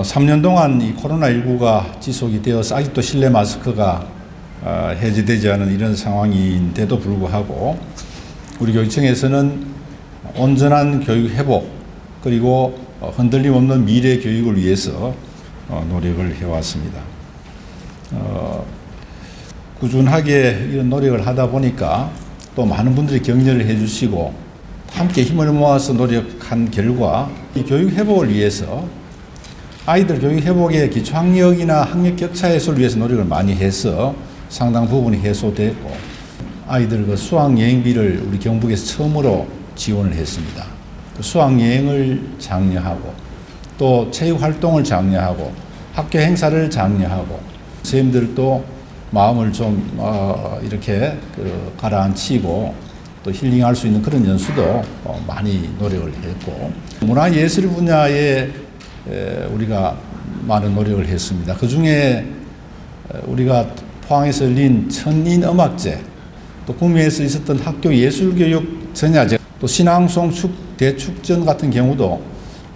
3년 동안 이 코로나19가 지속이 되어서 아직도 실내 마스크가 어, 해제되지 않은 이런 상황인데도 불구하고 우리 교육청에서는 온전한 교육 회복 그리고 어, 흔들림 없는 미래 교육을 위해서 어, 노력을 해왔습니다. 어, 꾸준하게 이런 노력을 하다 보니까 또 많은 분들이 격려를 해주시고 함께 힘을 모아서 노력한 결과 이 교육 회복을 위해서 아이들 교육 회복의 기초 학력이나 학력 격차 해소를 위해서 노력을 많이 해서 상당 부분이 해소됐고 아이들 그 수학 여행비를 우리 경북에서 처음으로 지원을 했습니다. 그 수학 여행을 장려하고 또 체육 활동을 장려하고 학교 행사를 장려하고 선생님들도 마음을 좀 어, 이렇게 그 가라앉히고 또 힐링할 수 있는 그런 연수도 어, 많이 노력을 했고 문화예술 분야에 에, 우리가 많은 노력을 했습니다. 그 중에 우리가 포항에서 열린 천인 음악제 또 구미에서 있었던 학교 예술교육 전야제 또 신앙송 축 대축전 같은 경우도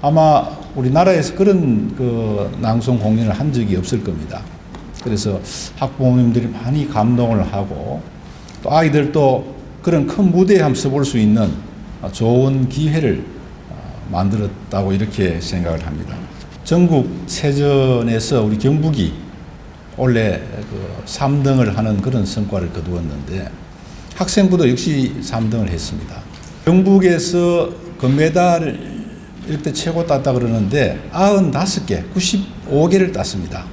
아마 우리나라에서 그런 그 낭송 공연을 한 적이 없을 겁니다. 그래서 학부모님들이 많이 감동을 하고 또 아이들도 그런 큰 무대에 한번 서볼 수 있는 좋은 기회를 어, 만들었다고 이렇게 생각을 합니다. 전국 체전에서 우리 경북이 원래 그 3등을 하는 그런 성과를 거두었는데 학생부도 역시 3등을 했습니다. 경북에서 금메달을 이때 최고 땄다 그러는데 95개, 95개를 땄습니다.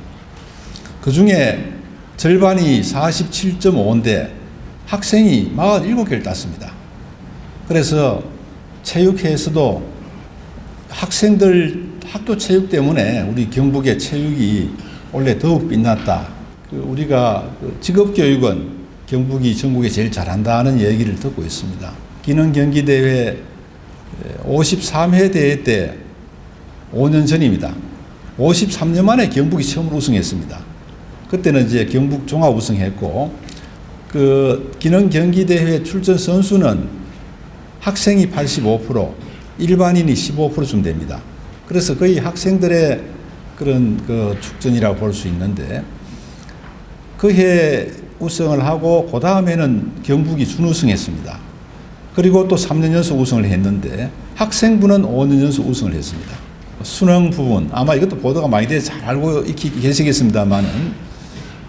그 중에 절반이 47.5인데 학생이 47개를 땄습니다. 그래서 체육회에서도 학생들 학교 체육 때문에 우리 경북의 체육이 원래 더욱 빛났다. 그 우리가 그 직업교육은 경북이 전국에 제일 잘한다는 얘기를 듣고 있습니다. 기능 경기 대회 53회 대회 때 5년 전입니다. 53년 만에 경북이 처음으로 우승했습니다. 그때는 이제 경북 종합 우승했고 그 기능 경기 대회 출전 선수는 학생이 85%, 일반인이 15%쯤 됩니다. 그래서 거의 학생들의 그런 그 축전이라고 볼 수 있는데 그해 우승을 하고 그 다음에는 경북이 준우승했습니다. 그리고 또 3년 연속 우승을 했는데 학생부는 5년 연속 우승을 했습니다. 수능 부분 아마 이것도 보도가 많이 돼서 잘 알고 계시겠습니다만은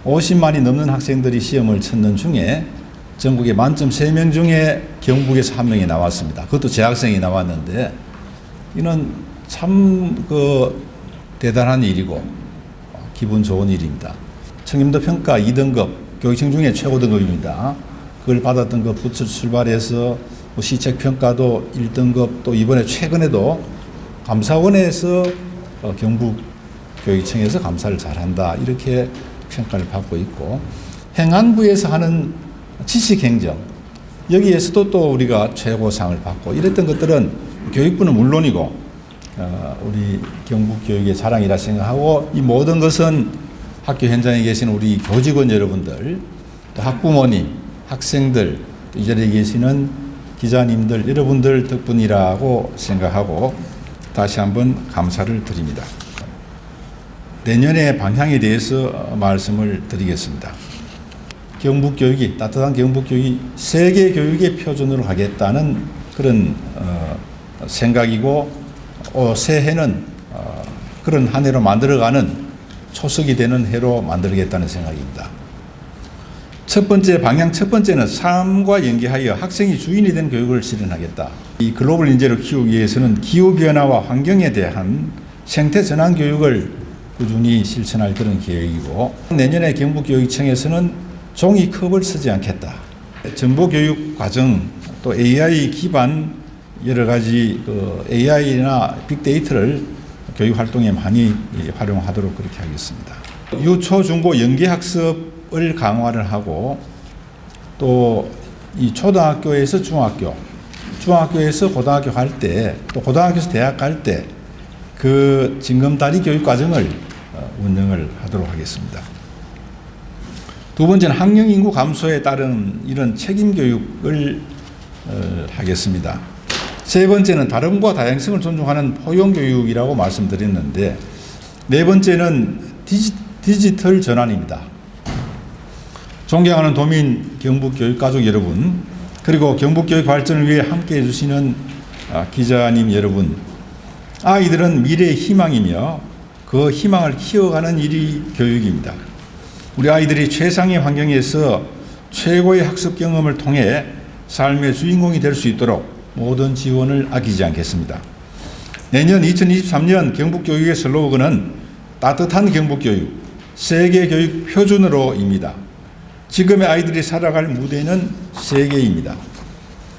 50만이 넘는 학생들이 시험을 쳤는 중에 전국에 만점 3명 중에 경북에서 한 명이 나왔습니다. 그것도 재학생이 나왔는데 이는 참 그 대단한 일이고 기분 좋은 일입니다. 청렴도 평가 2등급 교육청 중에 최고 등급입니다. 그걸 받았던 것부터 출발해서 뭐 시책 평가도 1등급 또 이번에 최근에도 감사원에서 어, 경북 교육청에서 감사를 잘한다 이렇게 평가를 받고 있고 행안부에서 하는 지식행정 여기에서도 또 우리가 최고상을 받고 이랬던 것들은 교육부는 물론이고 어, 우리 경북 교육의 자랑이라 생각하고 이 모든 것은 학교 현장에 계신 우리 교직원 여러분들 또 학부모님 학생들 또이 자리에 계시는 기자님들 여러분들 덕분이라고 생각하고 다시 한번 감사를 드립니다. 내년의 방향에 대해서 말씀을 드리겠습니다. 경북 교육이 따뜻한 경북 교육이 세계 교육의 표준으로 가겠다는 그런 어, 생각이고 어, 새해는 어, 그런 한 해로 만들어가는 초석이 되는 해로 만들겠다는 생각입니다. 첫 번째 방향 첫 번째는 삶과 연계하여 학생이 주인이 된 교육을 실현하겠다. 이 글로벌 인재를 키우기 위해서는 기후 변화와 환경에 대한 생태 전환 교육을 꾸준히 실천할 그런 계획이고 내년에 경북교육청에서는 종이컵을 쓰지 않겠다. 정보 교육 과정 또 AI 기반 여러 가지 그 AI나 빅데이터를 교육 활동에 많이 활용하도록 그렇게 하겠습니다. 유초 중고 연계 학습을 강화를 하고 또 이 초등학교에서 중학교, 중학교에서 고등학교 갈 때, 또 고등학교에서 대학 갈 때 그 징검다리 교육 과정을 어, 운영을 하도록 하겠습니다. 두 번째는 학령 인구 감소에 따른 이런 책임 교육을 어, 하겠습니다. 세 번째는 다름과 다양성을 존중하는 포용 교육이라고 말씀드렸는데 네 번째는 디지, 디지 털 전환입니다. 존경하는 도민 경북 교육 가족 여러분, 그리고 경북 교육 발전을 위해 함께 해주시는 아, 기자님 여러분, 아이들은 미래의 희망이며 그 희망을 키워가는 일이 교육입니다. 우리 아이들이 최상의 환경에서 최고의 학습 경험을 통해 삶의 주인공이 될 수 있도록 모든 지원을 아끼지 않겠습니다. 내년 2023년 경북교육의 슬로건은 따뜻한 경북교육, 세계교육 표준으로입니다. 지금의 아이들이 살아갈 무대는 세계입니다.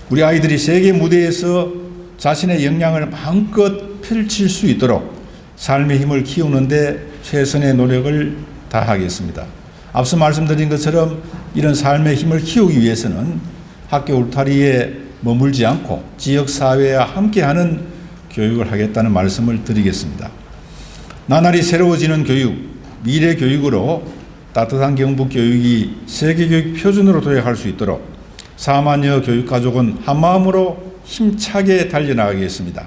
우리 아이들이 세계 무대에서 자신의 역량을 마음껏 펼칠 수 있도록 삶의 힘을 키우는데 최선의 노력을 다하겠습니다. 앞서 말씀드린 것처럼 이런 삶의 힘을 키우기 위해서는 학교 울타리에 머물지 않고 지역 사회와 함께하는 교육을 하겠다는 말씀을 드리겠습니다. 나날이 새로워지는 교육, 미래 교육으로 따뜻한 경북 교육이 세계 교육 표준으로 도약할 수 있도록 4만여 교육 가족은 한마음으로 힘차게 달려나가겠습니다.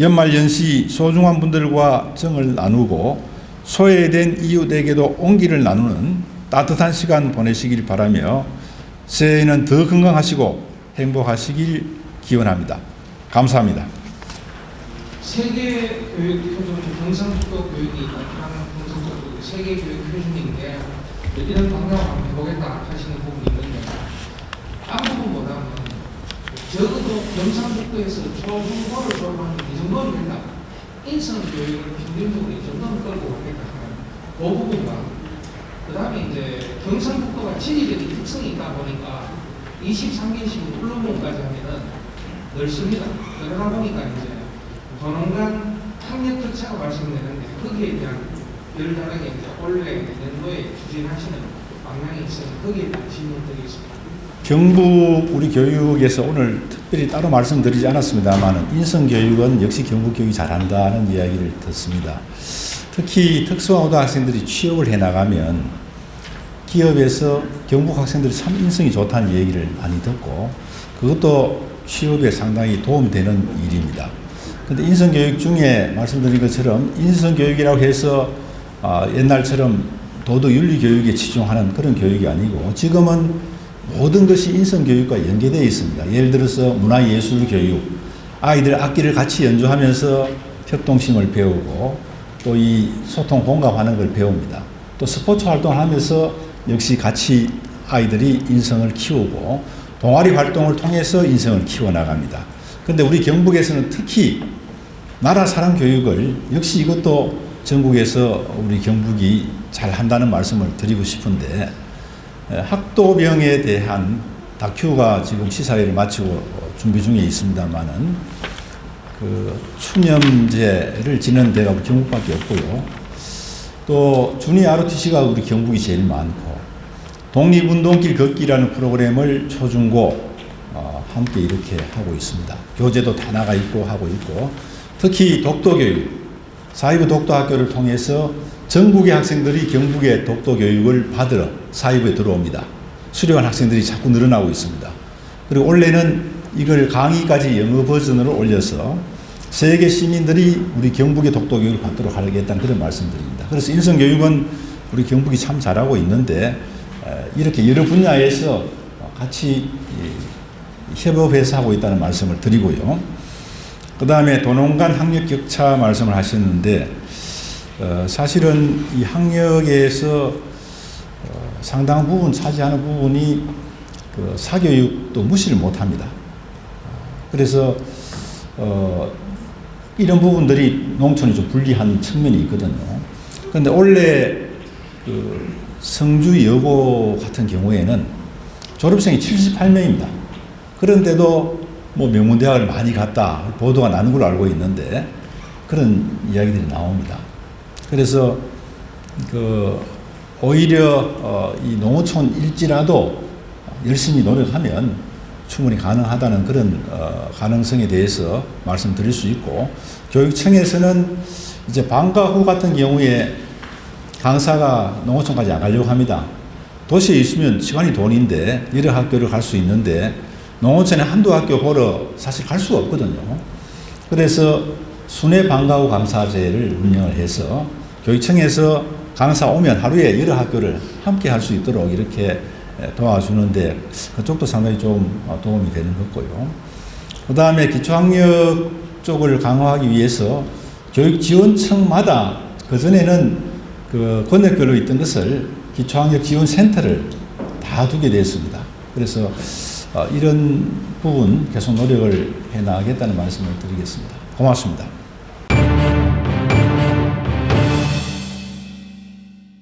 연말 연시 소중한 분들과 정을 나누고 소외된 이웃에게도 온기를 나누는 따뜻한 시간 보내시길 바라며 새해에는 더 건강하시고 행복하시길 기원합니다. 감사합니다. 세계 교육 표준 경상북도 교육이 나타나는 경상북도 세계 교육 표준인데 이런 방향을 한번 해보겠다 하시는 부분이 있는데 앞부분보다는 적어도 경상북도에서 초중고를 졸업하는 이 정도는 된다. 인성 교육을 평균적으로 이 정도는 끌고 하는 그 부분과 그 다음에 이제 경상북도가 지리적인 특성이 있다 보니까 23개시고 울릉도까지 하면은 넓습니다. 그러다 보니까 이제 도농간 학력 교차가 발생되는데 거기에 대한 별다르게 이제 올해 연도에 추진하시는 방향이 있어서 거기에 대한 질문 드리겠습니다. 경북 우리 교육에서 오늘 특별히 따로 말씀드리지 않았습니다만 인성교육은 역시 경북교육이 잘한다는 이야기를 듣습니다. 특히 특수화 고등 학생들이 취업을 해나가면 기업에서 경북 학생들이 참 인성이 좋다는 얘기를 많이 듣고 그것도 취업에 상당히 도움되는 일입니다. 근데 인성교육 중에 말씀드린 것처럼 인성교육이라고 해서 아, 옛날처럼 도덕 윤리 교육에 치중하는 그런 교육이 아니고 지금은 모든 것이 인성교육과 연계되어 있습니다. 예를 들어서 문화예술 교육, 아이들 악기를 같이 연주하면서 협동심을 배우고 또 이 소통 공감하는 걸 배웁니다. 또 스포츠 활동을 하면서 역시 같이 아이들이 인성을 키우고 동아리 활동을 통해서 인성을 키워나갑니다. 근데 우리 경북에서는 특히 나라 사랑 교육을 역시 이것도 전국에서 우리 경북이 잘 한다는 말씀을 드리고 싶은데 에, 학도병에 대한 다큐가 지금 시사회를 마치고 준비 중에 있습니다만은 그 추념제를 지는 데가 경북밖에 없고요. 또 주니 ROTC가 우리 경북이 제일 많고 독립운동길 걷기라는 프로그램을 초중고 어, 함께 이렇게 하고 있습니다. 교재도 다 나가 있고 하고 있고 특히 독도교육 사이버 독도학교를 통해서 전국의 학생들이 경북의 독도 교육을 받으러 사이버에 들어옵니다. 수료한 학생들이 자꾸 늘어나고 있습니다. 그리고 올해는 이걸 강의까지 영어 버전으로 올려서 세계 시민들이 우리 경북의 독도 교육을 받도록 하겠다는 그런 말씀드립니다. 그래서 인성 교육은 우리 경북이 참 잘하고 있는데 에, 이렇게 여러 분야에서 같이 이, 협업해서 하고 있다는 말씀을 드리고요. 그 다음에 도농 간 학력 격차 말씀을 하셨는데 어, 사실은 이 학력에서 어, 상당 부분 차지하는 부분이 그 사교육도 무시를 못합니다. 그래서 어, 이런 부분들이 농촌이 좀 불리한 측면이 있거든요. 그런데 원래 그 성주 여고 같은 경우에는 졸업생이 78명입니다. 그런데도 뭐 명문대학을 많이 갔다 보도가 나는 걸로 알고 있는데 그런 이야기들이 나옵니다. 그래서 그 오히려 어, 이 농어촌 일지라도 열심히 노력하면 충분히 가능하다는 그런 어, 가능성에 대해서 말씀드릴 수 있고 교육청에서는 이제 방과 후 같은 경우에 강사가 농어촌까지 안 가려고 합니다. 도시에 있으면 시간이 돈인데 여러 학교를 갈 수 있는데 농어촌에 한두 학교 보러 사실 갈 수가 없거든요. 그래서 순회 방과 후 감사제를 운영을 해서 교육청에서 강사 오면 하루에 여러 학교를 함께 할 수 있도록 이렇게 도와주는데 그쪽도 상당히 좀 도움이 되는 것 같고요. 그 다음에 기초학력 쪽을 강화하기 위해서 교육지원청마다 그전에는 그 권역별로 있던 것을 기초학력 지원센터를 다 두게 되었습니다. 그래서 어, 이런 부분 계속 노력을 해 나가겠다는 말씀을 드리겠습니다. 고맙습니다.